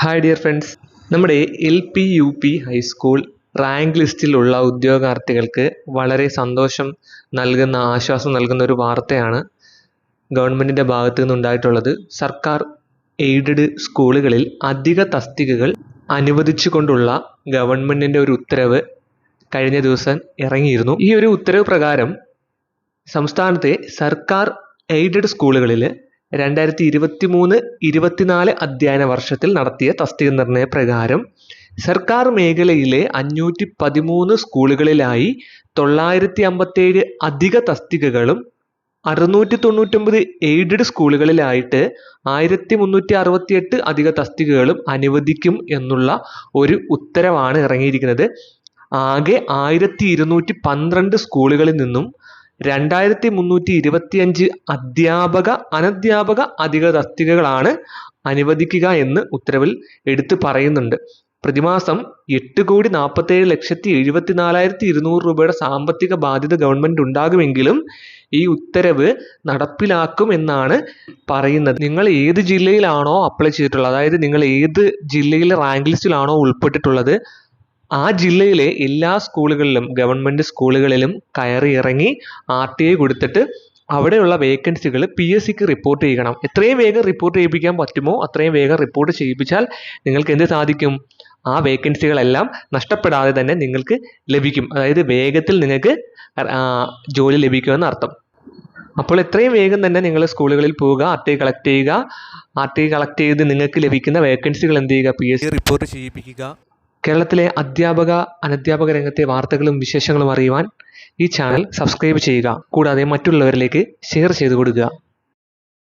Hi dear friends നമ്മുടെ L P U P high school rank ലിസ്റ്റിലുള്ള ഉദ്യോഗാർത്ഥികൾക്ക് വളരെ സന്തോഷം നൽകുന്ന ആശ്വാസം നൽകുന്ന ഒരു വാർത്തയാണ് ഗവൺമെന്റിന്റെ ഭാഗത്തു നിന്നുണ്ടായിട്ടുള്ളത്. സർക്കാർ എയ്ഡഡ് സ്കൂളുകളിൽ അധിക തസ്തികകൾ അനുവദിച്ചുകൊണ്ടുള്ള ഗവൺമെന്റിന്റെ ഒരു ഉത്തരവ് കഴിഞ്ഞ ദിവസം ഇറങ്ങിയിരുന്നു. ഈ ഒരു ഉത്തരവ് പ്രകാരം സംസ്ഥാനത്തെ സർക്കാർ എയ്ഡഡ് സ്കൂളുകളിൽ രണ്ടായിരത്തി ഇരുപത്തി മൂന്ന് ഇരുപത്തിനാല് അധ്യയന വർഷത്തിൽ നടത്തിയ തസ്തിക നിർണയ പ്രകാരം സർക്കാർ മേഖലയിലെ അഞ്ഞൂറ്റി പതിമൂന്ന് സ്കൂളുകളിലായി തൊള്ളായിരത്തി അമ്പത്തേഴ് അധിക തസ്തികകളും അറുന്നൂറ്റി തൊണ്ണൂറ്റൊമ്പത് എയ്ഡഡ് സ്കൂളുകളിലായിട്ട് ആയിരത്തി മുന്നൂറ്റി അറുപത്തിയെട്ട് അധിക തസ്തികകളും അനുവദിക്കും എന്നുള്ള ഒരു ഉത്തരവാണ് ഇറങ്ങിയിരിക്കുന്നത്. ആകെ ആയിരത്തി ഇരുന്നൂറ്റി പന്ത്രണ്ട് സ്കൂളുകളിൽ നിന്നും രണ്ടായിരത്തി മുന്നൂറ്റി ഇരുപത്തിയഞ്ച് അധ്യാപക അനധ്യാപക അധിക തസ്തികകളാണ് അനുവദിക്കുക എന്ന് ഉത്തരവിൽ എടുത്തു പറയുന്നുണ്ട്. പ്രതിമാസം എട്ട് കോടി നാൽപ്പത്തേഴ് ലക്ഷത്തി എഴുപത്തി നാലായിരത്തി ഇരുന്നൂറ് രൂപയുടെ സാമ്പത്തിക ബാധ്യത ഗവൺമെന്റ് ഉണ്ടാകുമെങ്കിലും ഈ ഉത്തരവ് നടപ്പിലാക്കും എന്നാണ് പറയുന്നത്. നിങ്ങൾ ഏത് ജില്ലയിലാണോ അപ്ലൈ ചെയ്തിട്ടുള്ളത് അതായത് നിങ്ങൾ ഏത് ജില്ലയിലെ റാങ്ക് ലിസ്റ്റിലാണോ ഉൾപ്പെട്ടിട്ടുള്ളത് ആ ജില്ലയിലെ എല്ലാ സ്കൂളുകളിലും ഗവൺമെന്റ് സ്കൂളുകളിലും കയറി ഇറങ്ങി ആർ ടി ഐ കൊടുത്തിട്ട് അവിടെയുള്ള വേക്കൻസികൾ പി എസ് സിക്ക് റിപ്പോർട്ട് ചെയ്യണം. എത്രയും വേഗം റിപ്പോർട്ട് ചെയ്യിപ്പിക്കാൻ പറ്റുമോ അത്രയും വേഗം റിപ്പോർട്ട് ചെയ്യിപ്പിച്ചാൽ നിങ്ങൾക്ക് എന്ത് സാധിക്കും? ആ വേക്കൻസികളെല്ലാം നഷ്ടപ്പെടാതെ തന്നെ നിങ്ങൾക്ക് ലഭിക്കും. അതായത് വേഗത്തിൽ നിങ്ങൾക്ക് ജോലി ലഭിക്കുമെന്ന് അർത്ഥം. അപ്പോൾ എത്രയും വേഗം തന്നെ നിങ്ങൾ സ്കൂളുകളിൽ പോവുക ആർ ടി കളക്ട് ചെയ്യുക. ആർ ടി കളക്ട് ചെയ്ത് നിങ്ങൾക്ക് ലഭിക്കുന്ന വേക്കൻസികൾ എന്ത് ചെയ്യുക? പി എസ് സി റിപ്പോർട്ട് ചെയ്യിപ്പിക്കുക. കേരളത്തിലെ അധ്യാപക അനധ്യാപക രംഗത്തെ വാർത്തകളും വിശേഷങ്ങളും അറിയുവാൻ ഈ ചാനൽ സബ്സ്ക്രൈബ് ചെയ്യുക. കൂടാതെ മറ്റുള്ളവരിലേക്ക് ഷെയർ ചെയ്തു കൊടുക്കുക.